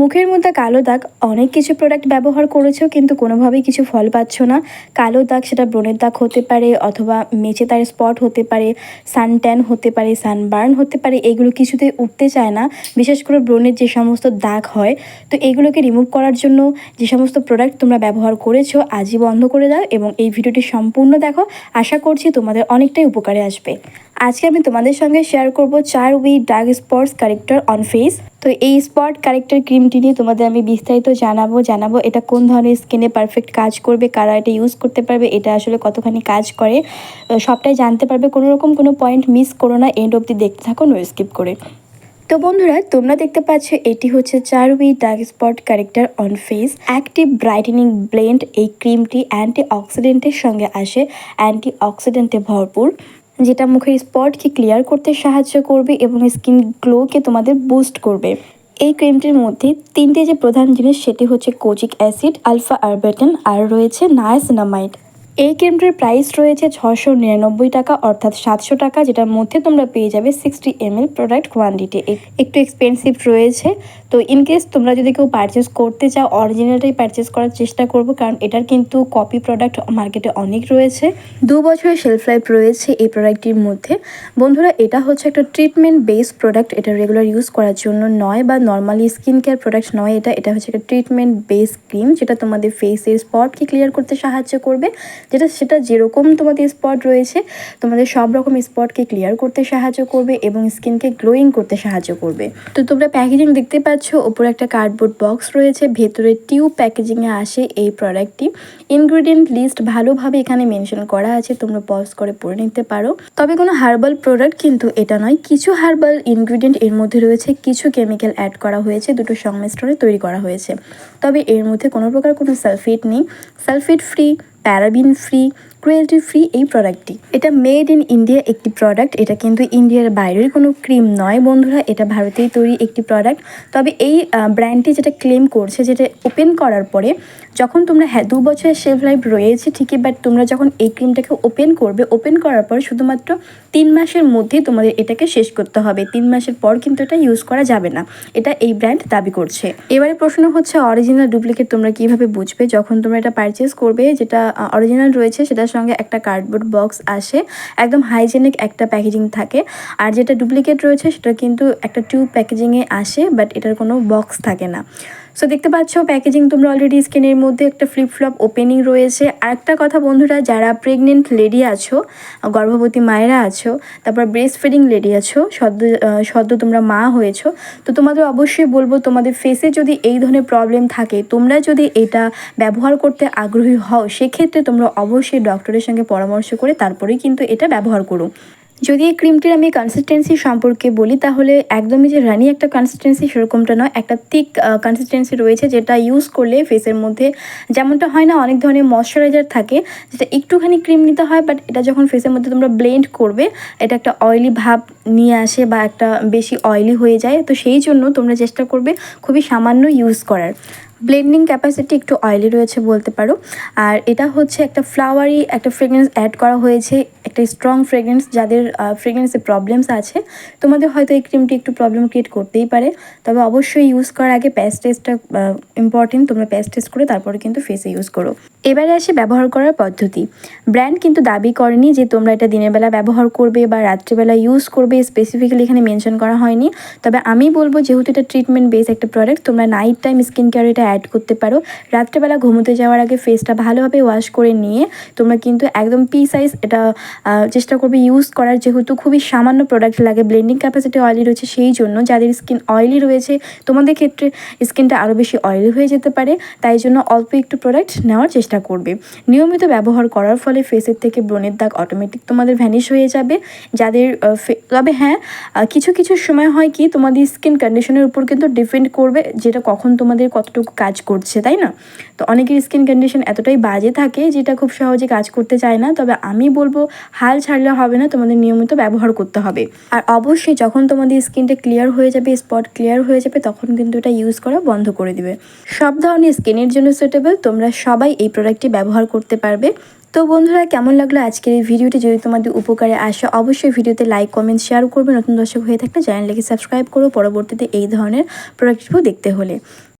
মুখের মধ্যে কালো দাগ অনেক কিছু প্রোডাক্ট ব্যবহার করেছ কিন্তু কোনোভাবেই কিছু ফল পাচ্ছ না। কালো দাগ সেটা ব্রণের দাগ হতে পারে অথবা মেচে তার স্পট হতে পারে সান ট্যান হতে পারে সানবার্ন হতে পারে, এগুলো কিছুতেই উঠতে চায় না। বিশেষ করে ব্রণের যে সমস্ত দাগ হয়, তো এগুলোকে রিমুভ করার জন্য যে সমস্ত প্রোডাক্ট তোমরা ব্যবহার করেছ, আজই বন্ধ করে দাও এবং এই ভিডিওটি সম্পূর্ণ দেখো। আশা করছি তোমাদের অনেকটাই উপকারে আসবে। আজকে আমি তোমাদের সঙ্গে শেয়ার করব চার we dark spots corrector on face তো এই স্পট কারেক্টর ক্রিমটি নিয়ে তোমাদের আমি বিস্তারিত জানাব জানাব এটা কোন ধরনের স্কিনে পারফেক্ট কাজ করবে, কারা এটা ইউজ করতে পারবে, এটা আসলে কতখানি কাজ করে। সবটাই জানতে পারবে, কোনো রকম কোনো পয়েন্ট মিস করো না এন্ড অবধি দেখতে থাকো নো স্কিপ করে। তো বন্ধুরা, তোমরা দেখতে পাচ্ছ এটি হচ্ছে চার we dark spot corrector on face active brightening blend এই ক্রিমটি অ্যান্টি অক্সিডেন্টের সঙ্গে আসে অ্যান্টি অক্সিডেন্টে ভরপুর। যেটা মুখের স্পটকে ক্লিয়ার করতে সাহায্য করবে এবং স্কিন গ্লোকে তোমাদের বুস্ট করবে। এই ক্রিমটির মধ্যে তিনটে যে প্রধান জিনিস সেটি হচ্ছে কোচিক অ্যাসিড আলফা আরবেটন আর রয়েছে নায়াসিনামাইড এই ক্রিমটির প্রাইস রয়েছে ছশো নিরানব্বই টাকা অর্থাৎ সাতশো টাকা, যেটার মধ্যে তোমরা পেয়ে যাবে সিক্সটি এম প্রোডাক্ট কোয়ান্টিটি একটু এক্সপেন্সিভ রয়েছে তো ইন কেস তোমরা যদি কেউ পারচেস করতে চাও অরিজিনালটাই পারচেস করার চেষ্টা করব, কারণ এটার কিন্তু কপি প্রোডাক্ট মার্কেটে অনেক রয়েছে। দু বছরের শেলফ লাইফ রয়েছে এই প্রোডাক্টটির মধ্যে। বন্ধুরা, এটা হচ্ছে একটা ট্রিটমেন্ট বেস প্রোডাক্ট এটা রেগুলার ইউজ করার জন্য নয় বা নর্মালি স্কিন কেয়ার প্রোডাক্ট নয় এটা এটা হচ্ছে একটা ট্রিটমেন্ট বেস ক্রিম যেটা তোমাদের ফেসের স্পটকে ক্লিয়ার করতে সাহায্য করবে। যেটা, সেটা যেরকম তোমাদের স্পট রয়েছে, তোমাদের সব রকম স্পটকে ক্লিয়ার করতে সাহায্য করবে এবং স্কিনকে গ্লোয়িং করতে সাহায্য করবে। তো তোমরা প্যাকেজিং দেখতে পাচ্ছ ওপরে একটা কার্ডবোর্ড বক্স রয়েছে, ভেতরে টিউব প্যাকেজিংয়ে আসে এই প্রোডাক্টটি ইনগ্রিডিয়েন্ট লিস্ট ভালোভাবে এখানে মেনশন করা আছে, তোমরা পজ করে পড়ে নিতে পারো। তবে কোনো হার্বাল প্রোডাক্ট কিন্তু এটা নয়, কিছু হার্বাল ইনগ্রিডিয়েন্ট এর মধ্যে রয়েছে, কিছু কেমিক্যাল অ্যাড করা হয়েছে, দুটো সংমিশ্রণে তৈরি করা হয়েছে। তবে এর মধ্যে কোনো প্রকার কোনো সালফেট নেই। Sulphate free paraben free cruelty free এই প্রোডাক্টটি এটা মেড ইন ইন্ডিয়া একটি প্রোডাক্ট এটা কিন্তু ইন্ডিয়ার বাইরের কোনো ক্রিম নয় বন্ধুরা, এটা ভারতেই তৈরি একটি প্রোডাক্ট তবে এই ব্র্যান্ডটি যেটা ক্লেম করছে, যেটা ওপেন করার পরে, যখন তোমরা হ্যাঁ দু বছরের শেভ লাইফ রয়েছে, ঠিকই বাট তোমরা যখন এই ক্রিমটাকে ওপেন করবে ওপেন করার পর শুধুমাত্র তিন মাসের মধ্যেই তোমাদের এটাকে শেষ করতে হবে। তিন মাসের পর কিন্তু এটা ইউজ করা যাবে না। এটা এই ব্র্যান্ড দাবি করছে। এবারে প্রশ্ন হচ্ছে অরিজিনাল ডুপ্লিকেট তোমরা কীভাবে বুঝবে? যখন তোমরা এটা পারচেস করবে, যেটা অরিজিনাল রয়েছে সেটার সঙ্গে একটা কার্ডবোর্ড বক্স আসে। একদম হাইজেনিক একটা প্যাকেজিং থাকে। আর যেটা ডুপ্লিকেট রয়েছে, সেটা কিন্তু একটা টিউব প্যাকেজিংয়ে আসে বাট এটার কোনো বক্স থাকে না। সো দেখতে পাচ্ছ প্যাকেজিং তোমরা অলরেডি স্কিনের মধ্যে একটা ফ্লিপ ফ্লপ ওপেনিং রয়েছে। আর একটা কথা বন্ধুরা, যারা প্রেগনেন্ট লেডি আছো, গর্ভবতী মায়েরা আছো, তারপর ব্রেস্ট ফিডিং লেডি আছো, সদ্য সদ্য তোমরা মা হয়েছো, তো তোমাদের অবশ্যই বলব, তোমাদের ফেসে যদি এই ধরনের প্রবলেম থাকে, তোমরা যদি এটা ব্যবহার করতে আগ্রহী হও, সেক্ষেত্রে তোমরা অবশ্যই ডক্টরের সঙ্গে পরামর্শ করে তারপরেই কিন্তু এটা ব্যবহার করো। যদি এই ক্রিমটির আমি কনসিস্টেন্সি সম্পর্কে বলি, তাহলে একদমই যে রানি একটা কনসিস্টেন্সি সেরকমটা নয়। একটা থিক কনসিস্টেন্সি রয়েছে যেটা ইউজ করলে ফেসের মধ্যে যেমনটা হয় না, অনেক ধরনের ময়শ্চারাইজার থাকে, যেটা একটুখানি ক্রিম নিতে হয় বাট এটা যখন ফেসের মধ্যে তোমরা ব্লেন্ড করবে, এটা একটা অয়েলি ভাব নিয়ে আসে বা একটা বেশি অয়েলি হয়ে যায়। তো সেই জন্য তোমরা চেষ্টা করবে খুবই সামান্য ইউজ করার। ব্লেন্ডিং ক্যাপাসিটি একটু অয়েলি রয়েছে বলতে পারো। আর এটা হচ্ছে একটা ফ্লাওয়ারি একটা ফ্রেগরেন্স অ্যাড করা হয়েছে, একটা স্ট্রং ফ্রেগরেন্স যাদের ফ্রেগরেন্সে প্রবলেমস আছে। তোমাদের হয়তো এই ক্রিমটি একটু প্রবলেম ক্রিয়েট করতেই পারে। তবে অবশ্যই ইউজ করার আগে প্যাচ টেস্টটা ইম্পর্টেন্ট তোমরা প্যাচ টেস্ট করে তারপরে কিন্তু ফেসে ইউজ করো। এবারে আসে ব্যবহার করার পদ্ধতি। ব্র্যান্ড কিন্তু দাবি করেনি যে তোমরা এটা দিনের বেলা ব্যবহার করবে বা রাত্রিবেলা ইউজ করবে স্পেসিফিক্যালি এখানে মেনশন করা হয়নি। তবে আমি বলব যেহেতু এটা ট্রিটমেন্ট বেস একটা প্রোডাক্ট তোমরা নাইট টাইম স্কিন কেয়ার এটা অ্যাড করতে পারো। রাত্রেবেলা ঘুমোতে যাওয়ার আগে ফেসটা ভালোভাবে ওয়াশ করে নিয়ে তোমরা কিন্তু একদম পি সাইজ এটা চেষ্টা করবে ইউজ করার। যেহেতু খুবই সামান্য প্রোডাক্ট লাগে ব্লেন্ডিং ক্যাপাসিটি অয়েলি রয়েছে সেই জন্য যাদের স্কিন অয়েলি রয়েছে, তোমাদের ক্ষেত্রে স্কিনটা আরও বেশি অয়েলি হয়ে যেতে পারে। তাই জন্য অল্প একটু প্রোডাক্ট নেওয়ার চেষ্টা করবে। নিয়মিত ব্যবহার করার ফলে ফেসের থেকে ব্রণের দাগ অটোমেটিক তোমাদের ভ্যানিশ হয়ে যাবে। যাদের তবে হ্যাঁ কিছু কিছু সময় হয় কি তোমাদের স্কিন কন্ডিশনের উপর কিন্তু ডিপেন্ড করবে, যেটা কখন তোমাদের কতটুকু কাজ করছে, তাই না? তো অনেকের স্কিন কন্ডিশন এতটাই বাজে থাকে যেটা খুব সহজে কাজ করতে চায় না। তবে আমি বলব, হাল ছাড়লে হবে না, তোমাদের নিয়মিত ব্যবহার করতে হবে। আর অবশ্যই যখন তোমাদের স্কিনটা ক্লিয়ার হয়ে যাবে স্পট ক্লিয়ার হয়ে যাবে, তখন কিন্তু এটা ইউজ করা বন্ধ করে দিবে। সব ধরনের স্কিনের জন্য সুটেবল তোমরা সবাই এই প্রোডাক্টটি ব্যবহার করতে পারবে। তো বন্ধুরা, কেমন লাগল আজকের এই ভিডিওটি? যদি তোমাদের উপকারে আসে, অবশ্যই ভিডিওতে লাইক কমেন্ট শেয়ার করবে। নতুন দর্শক হয়ে থাকলে চ্যানেলটিকে সাবস্ক্রাইব করো। পরবর্তীতে এই ধরনের প্রোডাক্টগুলো দেখতে হলে।